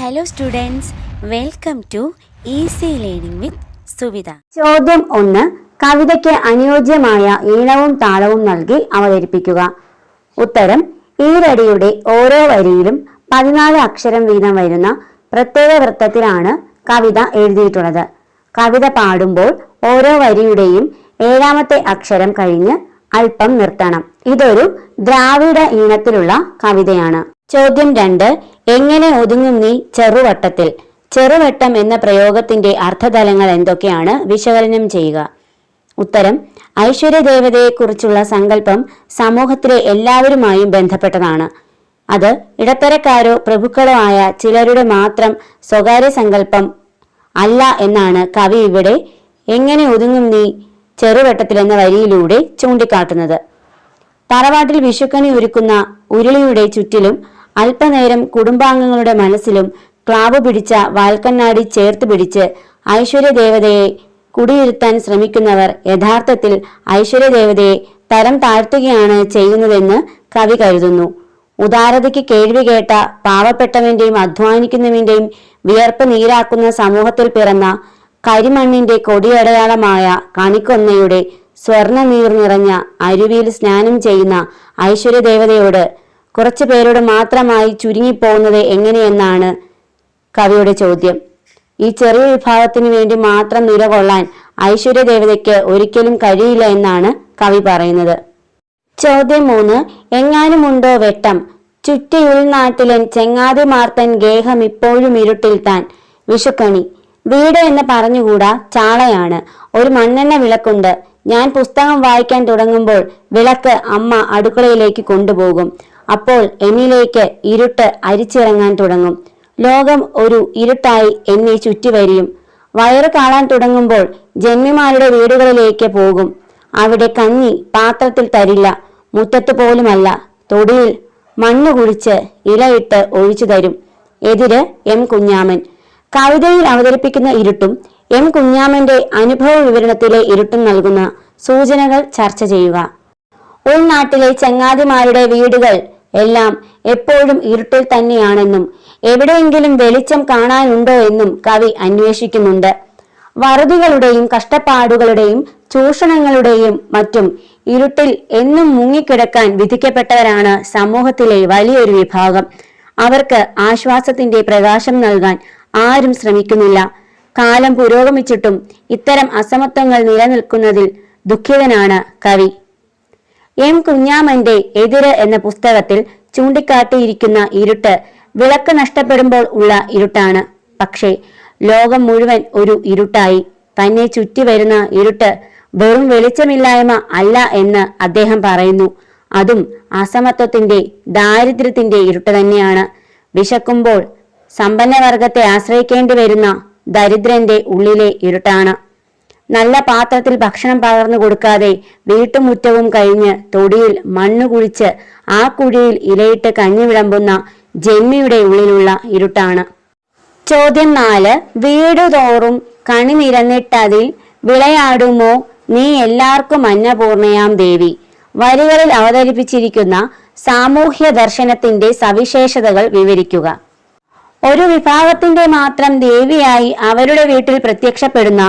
Hello students welcome to easy learning with Suvitha ചോദ്യം ഒന്ന്. കവിതയ്ക്ക് അനുയോജ്യമായ ഈണവും താളവും നൽകി അവതരിപ്പിക്കുക. ഉത്തരം ഈരടിയുടെ ഓരോ വരിയിലും പതിനാല് അക്ഷരം വീതം വരുന്ന പ്രത്യേക വൃത്തത്തിലാണ് കവിത എഴുതിയിട്ടുള്ളത്. കവിത പാടുമ്പോൾ ഓരോ വരിയുടെയും ഏഴാമത്തെ അക്ഷരം കഴിഞ്ഞ് അല്പം നിർത്തണം. ഇതൊരു ദ്രാവിഡ ഈണത്തിലുള്ള കവിതയാണ്. ചോദ്യം രണ്ട്. എങ്ങനെ ഒതുങ്ങും നീ ചെറുവട്ടത്തിൽ? ചെറുവട്ടം എന്ന പ്രയോഗത്തിന്റെ അർത്ഥതലങ്ങൾ എന്തൊക്കെയാണ്? വിശകലനം ചെയ്യുക. ഉത്തരം. ഐശ്വര്യ ദേവതയെക്കുറിച്ചുള്ള സങ്കല്പം സമൂഹത്തിലെ എല്ലാവരുമായും ബന്ധപ്പെട്ടതാണ്. അത് ഇടത്തരക്കാരോ പ്രഭുക്കളോ ആയ ചിലരുടെ മാത്രം സ്വകാര്യ സങ്കല്പം അല്ല എന്നാണ് കവി ഇവിടെ എങ്ങനെ ഒതുങ്ങും നീ ചെറുവട്ടത്തിൽ എന്ന വരിയിലൂടെ ചൂണ്ടിക്കാട്ടുന്നത്. തറവാട്ടിൽ വിഷുക്കണി ഒരുക്കുന്ന ഉരുളിയുടെ ചുറ്റിലും അല്പനേരം കുടുംബാംഗങ്ങളുടെ മനസ്സിലും ക്ലാവ് പിടിച്ച വാൽക്കണ്ണാടി ചേർത്ത് പിടിച്ച് ഐശ്വര്യദേവതയെ കുടിയിരുത്താൻ ശ്രമിക്കുന്നവർ യഥാർത്ഥത്തിൽ ഐശ്വര്യദേവതയെ തരം താഴ്ത്തുകയാണ് ചെയ്യുന്നതെന്ന് കവി കരുതുന്നു. ഉദാരതയ്ക്ക് കേൾവി കേട്ട പാവപ്പെട്ടവന്റെയും അധ്വാനിക്കുന്നവന്റെയും വിയർപ്പ് നീരാക്കുന്ന സമൂഹത്തിൽ പിറന്ന കരിമണ്ണിന്റെ കൊടിയടയാളമായ കണിക്കൊന്നയുടെ സ്വർണ നീർ നിറഞ്ഞ അരുവിയിൽ സ്നാനം ചെയ്യുന്ന ഐശ്വര്യദേവതയോട് കുറച്ചു പേരോട് മാത്രമായി ചുരുങ്ങിപ്പോകുന്നത് എങ്ങനെയെന്നാണ് കവിയുടെ ചോദ്യം. ഈ ചെറിയ വിഭാഗത്തിന് വേണ്ടി മാത്രം നിലകൊള്ളാൻ ഐശ്വര്യദേവതയ്ക്ക് ഒരിക്കലും കഴിയില്ല എന്നാണ് കവി പറയുന്നത്. ചോദ്യം മൂന്ന്. എങ്ങാനുമുണ്ടോ വെട്ടം. ചുറ്റിയുൾനാട്ടിലൻ ചെങ്ങാതി മാർത്തൻ ഗേഹം ഇപ്പോഴും ഇരുട്ടിൽ താൻ. വിഷുക്കണി. വീട് എന്ന് പറഞ്ഞുകൂടാ ചാളയാണ്. ഒരു മണ്ണെണ്ണ വിളക്കുണ്ട്. ഞാൻ പുസ്തകം വായിക്കാൻ തുടങ്ങുമ്പോൾ വിളക്ക് അമ്മ അടുക്കളയിലേക്ക് കൊണ്ടുപോകും. അപ്പോൾ എന്നിലേക്ക് ഇരുട്ട് അരിച്ചിറങ്ങാൻ തുടങ്ങും. ലോകം ഒരു ഇരുട്ടായി എന്നെ ചുറ്റിവരിയും. വയറ് കാണാൻ തുടങ്ങുമ്പോൾ ജന്മിമാരുടെ വീടുകളിലേക്ക് പോകും. അവിടെ കഞ്ഞി പാത്രത്തിൽ തരില്ല മുറ്റത്ത് പോലുമല്ല. തൊടിയിൽ മണ്ണ് കുഴിച്ച് ഇലയിട്ട് ഒഴിച്ചു തരും. എതിര് എം കുഞ്ഞാമൻ. കവിതയിൽ അവതരിപ്പിക്കുന്ന ഇരുട്ടും എം കുഞ്ഞാമന്റെ അനുഭവ വിവരണത്തിലെ ഇരുട്ടും നൽകുന്ന സൂചനകൾ ചർച്ച ചെയ്യുക. ഉൾനാട്ടിലെ ചങ്ങാതിമാരുടെ വീടുകൾ എല്ലാം എപ്പോഴും ഇരുട്ടിൽ തന്നെയാണെന്നും എവിടെയെങ്കിലും വെളിച്ചം കാണാനുണ്ടോ എന്നും കവി അന്വേഷിക്കുന്നുണ്ട്. വറുതികളുടെയും കഷ്ടപ്പാടുകളുടെയും ചൂഷണങ്ങളുടെയും മറ്റും ഇരുട്ടിൽ എന്നും മുങ്ങിക്കിടക്കാൻ വിധിക്കപ്പെട്ടവരാണ് സമൂഹത്തിലെ വലിയൊരു വിഭാഗം. അവർക്ക് ആശ്വാസത്തിന്റെ പ്രകാശം നൽകാൻ ആരും ശ്രമിക്കുന്നില്ല. കാലം പുരോഗമിച്ചിട്ടും ഇത്തരം അസമത്വങ്ങൾ നിലനിൽക്കുന്നതിൽ ദുഃഖിതനാണ് കവി. എം കുഞ്ഞാമന്റെ എതിര് എന്ന പുസ്തകത്തിൽ ചൂണ്ടിക്കാട്ടിയിരിക്കുന്ന ഇരുട്ട് വിളക്ക് നഷ്ടപ്പെടുമ്പോൾ ഉള്ള ഇരുട്ടാണ്. പക്ഷേ ലോകം മുഴുവൻ ഒരു ഇരുട്ടായി. തന്നെ ചുറ്റി വരുന്ന ഇരുട്ട് വെറും വെളിച്ചമില്ലായ്മ അല്ല എന്ന് അദ്ദേഹം പറയുന്നു. അതും അസമത്വത്തിന്റെ ദാരിദ്ര്യത്തിന്റെ ഇരുട്ട് തന്നെയാണ്. വിശക്കുമ്പോൾ സമ്പന്നവർഗത്തെ ആശ്രയിക്കേണ്ടി വരുന്ന ദരിദ്രന്റെ ഉള്ളിലെ ഇരുട്ടാണ്. നല്ല പാത്രത്തിൽ ഭക്ഷണം പകർന്നു കൊടുക്കാതെ വീട്ടുമുറ്റവും കഴിഞ്ഞ് തൊടിയിൽ മണ്ണ് കുഴിച്ച് ആ കുഴിയിൽ ഇലയിട്ട് കഞ്ഞി വിളമ്പുന്ന ജെമ്മിയുടെ ഉള്ളിലുള്ള ഇരുട്ടാണ്. ചോദ്യം നാല് വീടു തോറും കണി നിരന്നിട്ടതിൽ വിളയാടുമോ? നീ എല്ലാവർക്കും അന്നപൂർണയാം ദേവി. വരികളിൽ അവതരിപ്പിച്ചിരിക്കുന്ന സാമൂഹ്യ ദർശനത്തിന്റെ സവിശേഷതകൾ വിവരിക്കുക. ഒരു വിഭാഗത്തിന്റെ മാത്രം ദേവിയായി അവരുടെ വീട്ടിൽ പ്രത്യക്ഷപ്പെടുന്ന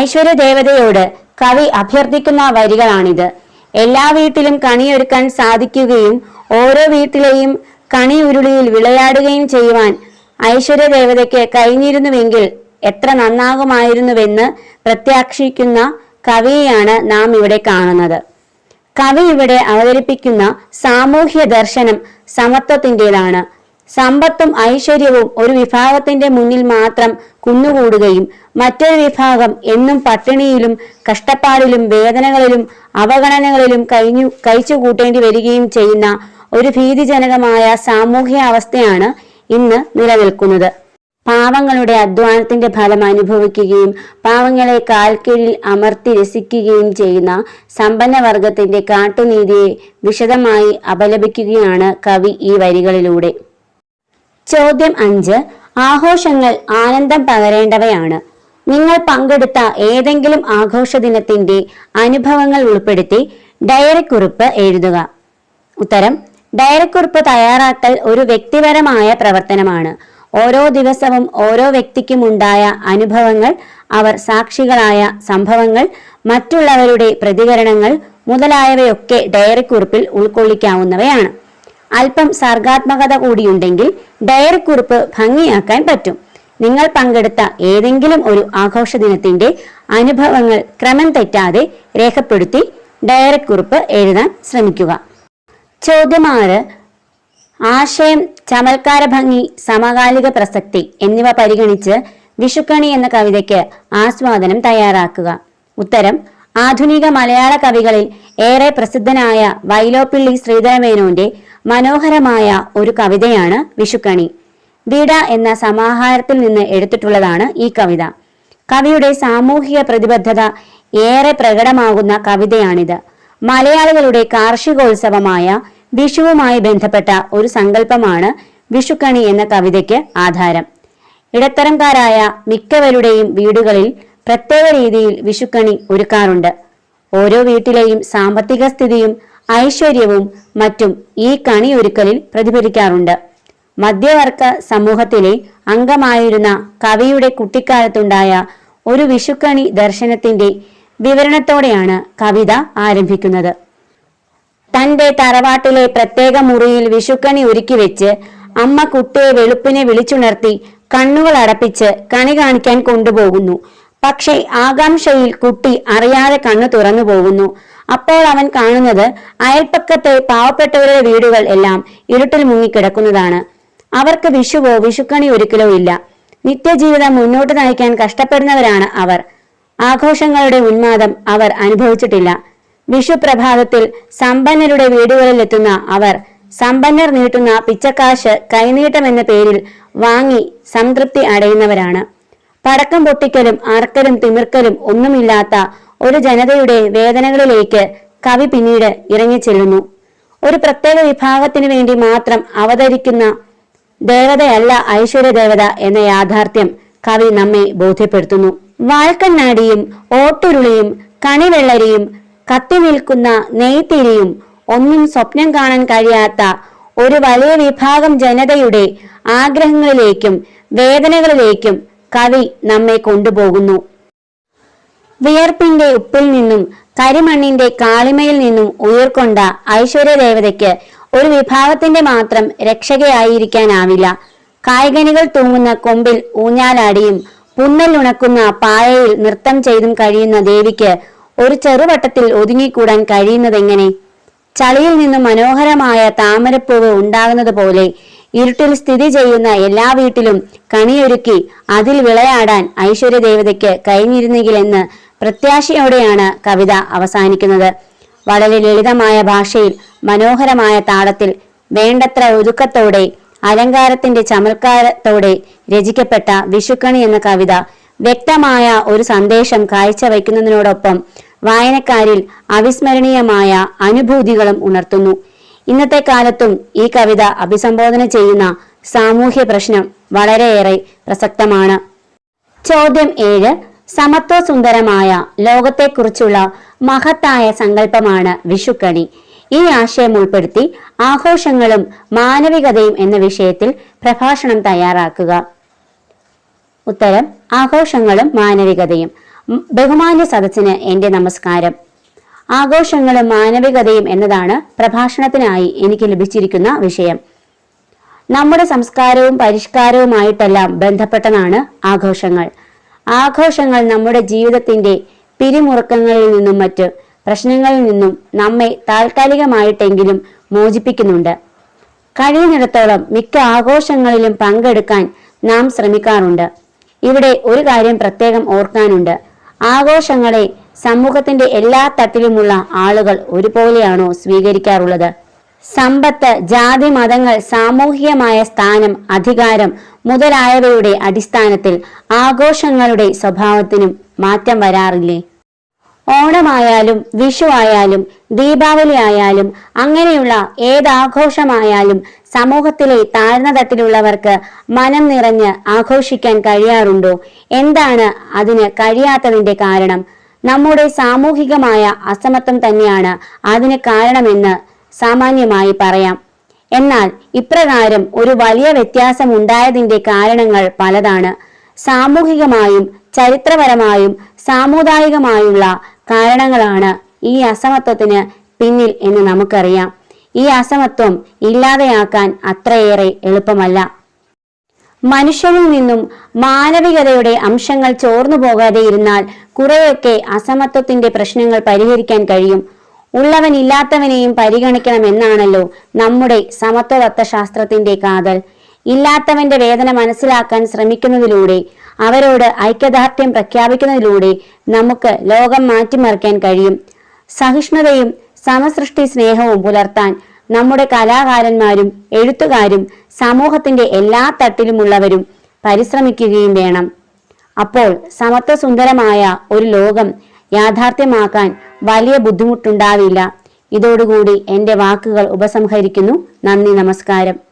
ഐശ്വര്യ ദേവതയോട് കവി അഭ്യർത്ഥിക്കുന്ന വരികളാണിത്. എല്ലാ വീട്ടിലും കണിയൊരുക്കാൻ സാധിക്കുകയും ഓരോ വീട്ടിലെയും കണി ഉരുളിയിൽ വിളയാടുകയും ചെയ്യുവാൻ ഐശ്വര്യ ദേവതയ്ക്ക് കഴിഞ്ഞിരുന്നുവെങ്കിൽ എത്ര നന്നാകുമായിരുന്നുവെന്ന് പ്രത്യാക്ഷിക്കുന്ന കവിയെയാണ് നാം ഇവിടെ കാണുന്നത്. കവി ഇവിടെ അവതരിപ്പിക്കുന്ന സാമൂഹ്യ ദർശനം സമത്വത്തിന്റെതാണ്. സമ്പത്തും ഐശ്വര്യവും ഒരു വിഭാഗത്തിന്റെ മുന്നിൽ മാത്രം കുന്നുകൂടുകയും മറ്റൊരു വിഭാഗം എന്നും പട്ടിണിയിലും കഷ്ടപ്പാടിലും വേദനകളിലും അവഗണനകളിലും കഴിഞ്ഞു കഴിച്ചു കൂട്ടേണ്ടി വരികയും ചെയ്യുന്ന ഒരു ഭീതിജനകമായ സാമൂഹ്യ അവസ്ഥയാണ് ഇന്ന് നിലനിൽക്കുന്നത്. പാവങ്ങളുടെ അധ്വാനത്തിന്റെ ഫലം അനുഭവിക്കുകയും പാവങ്ങളെ കാൽക്കീഴിൽ അമർത്തി രസിക്കുകയും ചെയ്യുന്ന സമ്പന്നവർഗത്തിന്റെ കാട്ടുനീതിയെ വിശദമായി അപലപിക്കുകയാണ് കവി ഈ വരികളിലൂടെ. ചോദ്യം അഞ്ച്. ആഘോഷങ്ങൾ ആനന്ദം പകരേണ്ടവയാണ്. നിങ്ങൾ പങ്കെടുത്ത ഏതെങ്കിലും ആഘോഷ ദിനത്തിന്റെ അനുഭവങ്ങൾ ഉൾപ്പെടുത്തി ഡയറി കുറിപ്പ് എഴുതുക. ഉത്തരം ഡയറി കുറിപ്പ് തയ്യാറാക്കൽ ഒരു വ്യക്തിപരമായ പ്രവർത്തനമാണ്. ഓരോ ദിവസവും ഓരോ വ്യക്തിക്കും ഉണ്ടായ അനുഭവങ്ങൾ അവർ സാക്ഷികളായ സംഭവങ്ങൾ മറ്റുള്ളവരുടെ പ്രതികരണങ്ങൾ മുതലായവയൊക്കെ ഡയറിക്കുറിപ്പിൽ ഉൾക്കൊള്ളിക്കാവുന്നവയാണ്. അല്പം സർഗാത്മകത കൂടിയുണ്ടെങ്കിൽ ഡയറി കുറിപ്പ് ഭംഗിയാക്കാൻ പറ്റും. നിങ്ങൾ പങ്കെടുത്ത ഏതെങ്കിലും ഒരു ആഘോഷ ദിനത്തിന്റെ അനുഭവങ്ങൾ ക്രമം തെറ്റാതെ രേഖപ്പെടുത്തി ഡയറി കുറിപ്പ് എഴുതാൻ ശ്രമിക്കുക. ചോദ്യം ആറ് ആശയം ചമൽക്കാര ഭംഗി സമകാലിക പ്രസക്തി എന്നിവ പരിഗണിച്ച് വിഷുക്കണി എന്ന കവിതയ്ക്ക് ആസ്വാദനം തയ്യാറാക്കുക. ഉത്തരം ആധുനിക മലയാള കവികളിൽ ഏറെ പ്രസിദ്ധനായ വൈലോപ്പിള്ളി ശ്രീധരമേനോന്റെ മനോഹരമായ ഒരു കവിതയാണ് വിഷുക്കണി. വീട എന്ന സമാഹാരത്തിൽ നിന്ന് എടുത്തിട്ടുള്ളതാണ് ഈ കവിത. കവിയുടെ സാമൂഹിക പ്രതിബദ്ധത ഏറെ പ്രകടമാകുന്ന കവിതയാണിത്. മലയാളികളുടെ കാർഷികോത്സവമായ വിഷുവുമായി ബന്ധപ്പെട്ട ഒരു സങ്കല്പമാണ് വിഷുക്കണി എന്ന കവിതയ്ക്ക് ആധാരം. ഇടത്തരംകാരായ മിക്കവരുടെയും വീടുകളിൽ പ്രത്യേക രീതിയിൽ വിഷുക്കണി ഒരുക്കാറുണ്ട്. ഓരോ വീട്ടിലെയും സാമ്പത്തിക സ്ഥിതിയും ഐശ്വര്യവും മറ്റും ഈ കണി ഒരുക്കലിൽ പ്രതിഫലിക്കാറുണ്ട്. മധ്യവർഗ സമൂഹത്തിലെ അംഗമായിരുന്ന കവിയുടെ കുട്ടിക്കാലത്തുണ്ടായ ഒരു വിഷുക്കണി ദർശനത്തിന്റെ വിവരണത്തോടെയാണ് കവിത ആരംഭിക്കുന്നത്. തന്റെ തറവാട്ടിലെ പ്രത്യേക മുറിയിൽ വിഷുക്കണി ഒരുക്കി വെച്ച് അമ്മ കുട്ടിയെ വെളുപ്പിനെ വിളിച്ചുണർത്തി കണ്ണുകൾ അടപ്പിച്ച് കണി കാണിക്കാൻ കൊണ്ടുപോകുന്നു. പക്ഷേ ആകാംക്ഷയിൽ കുട്ടി അറിയാതെ കണ്ണു തുറന്നു പോകുന്നു അപ്പോൾ അവൻ കാണുന്നത് അയൽപ്പക്കത്തെ പാവപ്പെട്ടവരുടെ വീടുകൾ എല്ലാം ഇരുട്ടിൽ മുങ്ങിക്കിടക്കുന്നതാണ്. അവർക്ക് വിഷുവോ വിഷുക്കണി ഒരിക്കലോ ഇല്ല. നിത്യജീവിതം മുന്നോട്ട് നയിക്കാൻ കഷ്ടപ്പെടുന്നവരാണ് അവർ. ആഘോഷങ്ങളുടെ ഉന്മാദം അവർ അനുഭവിച്ചിട്ടില്ല. വിഷു പ്രഭാതത്തിൽ സമ്പന്നരുടെ വീടുകളിൽ എത്തുന്ന അവർ സമ്പന്നർ നീട്ടുന്ന പിച്ചക്കാശ് കൈനീട്ടം എന്ന പേരിൽ വാങ്ങി സംതൃപ്തി അടയുന്നവരാണ്. പടക്കം പൊട്ടിക്കലും അറക്കലും തിമിർക്കലും ഒന്നുമില്ലാത്ത ഒരു ജനതയുടെ വേദനകളിലേക്ക് കവി പിന്നീട് ഇറങ്ങിച്ചെല്ലുന്നു. ഒരു പ്രത്യേക വിഭാഗത്തിന് വേണ്ടി മാത്രം അവതരിക്കുന്ന ദേവതയല്ല ഐശ്വര്യ ദേവത എന്ന യാഥാർത്ഥ്യം കവി നമ്മെ ബോധ്യപ്പെടുത്തുന്നു. വാൽക്കണ്ണാടിയും ഓട്ടുരുളിയും കണിവെള്ളരിയും കത്തി നിൽക്കുന്ന നെയ്ത്തിരിയും ഒന്നും സ്വപ്നം കാണാൻ കഴിയാത്ത ഒരു വലിയ വിഭാഗം ജനതയുടെ ആഗ്രഹങ്ങളിലേക്കും വേദനകളിലേക്കും കവി നമ്മെ കൊണ്ടുപോകുന്നു. വിയർപ്പിന്റെ ഉപ്പിൽ നിന്നും കരിമണ്ണിന്റെ കാളിമയിൽ നിന്നും ഉയർക്കൊണ്ട ഐശ്വര്യ ദേവതയ്ക്ക് ഒരു വിഭാഗത്തിന്റെ മാത്രം രക്ഷകയായിരിക്കാനാവില്ല. കായികനികൾ തൂങ്ങുന്ന കൊമ്പിൽ ഊഞ്ഞാലാടിയും പുന്നൽ ഉണക്കുന്ന പായയിൽ നൃത്തം ചെയ്തും കഴിയുന്ന ദേവിക്ക് ഒരു ചെറുവട്ടത്തിൽ ഒതുങ്ങിക്കൂടാൻ കഴിയുന്നതെങ്ങനെ? ചളിയിൽ നിന്നും മനോഹരമായ താമരപ്പൂവ് ഉണ്ടാകുന്നത് പോലെ ഇരുട്ടിൽ സ്ഥിതി ചെയ്യുന്ന എല്ലാ വീട്ടിലും കണിയൊരുക്കി അതിൽ വിളയാടാൻ ഐശ്വര്യ ദേവതയ്ക്ക് കഴിഞ്ഞിരുന്നെങ്കിലെന്ന് പ്രത്യാശയോടെയാണ് കവിത അവസാനിക്കുന്നത്. വളരെ ലളിതമായ ഭാഷയിൽ മനോഹരമായ താളത്തിൽ വേണ്ടത്ര ഒതുക്കത്തോടെ അലങ്കാരത്തിന്റെ ചമൽക്കാരത്തോടെ രചിക്കപ്പെട്ട വിഷുക്കണി എന്ന കവിത വ്യക്തമായ ഒരു സന്ദേശം കാഴ്ചവെക്കുന്നതിനോടൊപ്പം വായനക്കാരിൽ അവിസ്മരണീയമായ അനുഭൂതികളും ഉണർത്തുന്നു. ഇന്നത്തെ കാലത്തും ഈ കവിത അഭിസംബോധന ചെയ്യുന്ന സാമൂഹ്യ പ്രശ്നം വളരെയേറെ പ്രസക്തമാണ്. ചോദ്യം ഏഴ് സമത്വ സുന്ദരമായ ലോകത്തെക്കുറിച്ചുള്ള മഹത്തായ സങ്കല്പമാണ് വിഷുക്കണി. ഈ ആശയം ഉൾപ്പെടുത്തി ആഘോഷങ്ങളും മാനവികതയും എന്ന വിഷയത്തിൽ പ്രഭാഷണം തയ്യാറാക്കുക. ഉത്തരം ആഘോഷങ്ങളും മാനവികതയും. ബഹുമാന്യ സദസ്സിന് എന്റെ നമസ്കാരം. ആഘോഷങ്ങളും മാനവികതയും എന്നതാണ് പ്രഭാഷണത്തിനായി എനിക്ക് ലഭിച്ചിരിക്കുന്ന വിഷയം. നമ്മുടെ സംസ്കാരവും പരിഷ്കാരവുമായിട്ടെല്ലാം ബന്ധപ്പെട്ടതാണ് ആഘോഷങ്ങൾ. ആഘോഷങ്ങൾ നമ്മുടെ ജീവിതത്തിന്റെ പിരിമുറുക്കങ്ങളിൽ നിന്നും മറ്റ് പ്രശ്നങ്ങളിൽ നിന്നും നമ്മെ താൽക്കാലികമായിട്ടെങ്കിലും മോചിപ്പിക്കുന്നുണ്ട്. കഴിയുന്നിടത്തോളം മിക്ക ആഘോഷങ്ങളിലും പങ്കെടുക്കാൻ നാം ശ്രമിക്കാറുണ്ട്. ഇവിടെ ഒരു കാര്യം പ്രത്യേകം ഓർക്കാനുണ്ട്. ആഘോഷങ്ങളെ സമൂഹത്തിന്റെ എല്ലാ തട്ടിലുമുള്ള ആളുകൾ ഒരുപോലെയാണോ സ്വീകരിക്കാറുള്ളത്? സമ്പത്ത് ജാതി മതങ്ങൾ സാമൂഹികമായ സ്ഥാനം അധികാരം മുതലായവയുടെ അടിസ്ഥാനത്തിൽ ആഘോഷങ്ങളുടെ സ്വഭാവത്തിനും മാറ്റം വരാറില്ലേ? ഓണമായാലും വിഷു ആയാലും ദീപാവലി ആയാലും അങ്ങനെയുള്ള ഏതാഘോഷമായാലും സമൂഹത്തിലെ താഴ്ന്ന തട്ടിലുള്ളവർക്ക് മനം നിറഞ്ഞ് ആഘോഷിക്കാൻ കഴിയാറുണ്ടോ? എന്താണ് അതിന് കഴിയാത്തതിന്റെ കാരണം? നമ്മുടെ സാമൂഹികമായ അസമത്വം തന്നെയാണ് അതിന് കാരണമെന്ന് സാമാന്യമായി പറയാം. എന്നാൽ ഇപ്രകാരം ഒരു വലിയ വ്യത്യാസം ഉണ്ടായതിന്റെ കാരണങ്ങൾ പലതാണ്. സാമൂഹികമായും ചരിത്രപരമായും സാമുദായികമായുള്ള കാരണങ്ങളാണ് ഈ അസമത്വത്തിന് പിന്നിൽ എന്ന് നമുക്കറിയാം. ഈ അസമത്വം ഇല്ലാതെയാക്കാൻ അത്രയേറെ എളുപ്പമല്ല. മനുഷ്യനിൽ നിന്നും മാനവികതയുടെ അംശങ്ങൾ ചോർന്നു പോകാതെ ഇരുന്നാൽ കുറെയൊക്കെ അസമത്വത്തിന്റെ പ്രശ്നങ്ങൾ പരിഹരിക്കാൻ കഴിയും. ഉള്ളവൻ ഇല്ലാത്തവനെയും പരിഗണിക്കണമെന്നാണല്ലോ നമ്മുടെ സമത്വ ശാസ്ത്രത്തിന്റെ കാതൽ. ഇല്ലാത്തവന്റെ വേദന മനസ്സിലാക്കാൻ ശ്രമിക്കുന്നതിലൂടെ അവരോട് ഐക്യദാർഢ്യം പ്രഖ്യാപിക്കുന്നതിലൂടെ നമുക്ക് ലോകം മാറ്റിമറിക്കാൻ കഴിയും. സഹിഷ്ണുതയും സമസൃഷ്ടി സ്നേഹവും പുലർത്താൻ നമ്മുടെ കലാകാരന്മാരും എഴുത്തുകാരും സമൂഹത്തിന്റെ എല്ലാ തട്ടിലുമുള്ളവരും പരിശ്രമിക്കുകയും വേണം. അപ്പോൾ സമത്വസുന്ദരമായ ഒരു ലോകം യാഥാർത്ഥ്യമാക്കാൻ വലിയ ബുദ്ധിമുട്ടുണ്ടാവില്ല. ഇതോടുകൂടി എന്റെ വാക്കുകൾ ഉപസംഹരിക്കുന്നു. നന്ദി നമസ്കാരം.